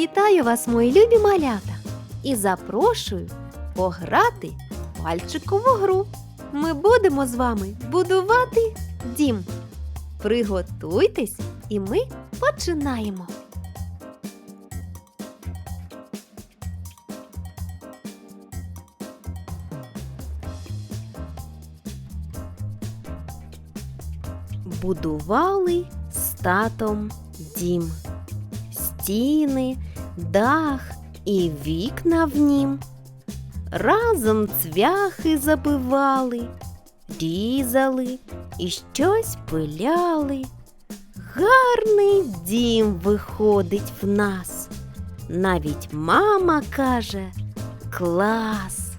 Вітаю вас, мої любі малята, і запрошую пограти в пальчикову гру. Ми будемо з вами будувати дім. Приготуйтесь, і ми починаємо. Будували з татом дім стіни, дах і вікна в нім. Разом цвяхи забивали, різали і щось пиляли. Гарний дім виходить в нас. Навіть мама каже клас.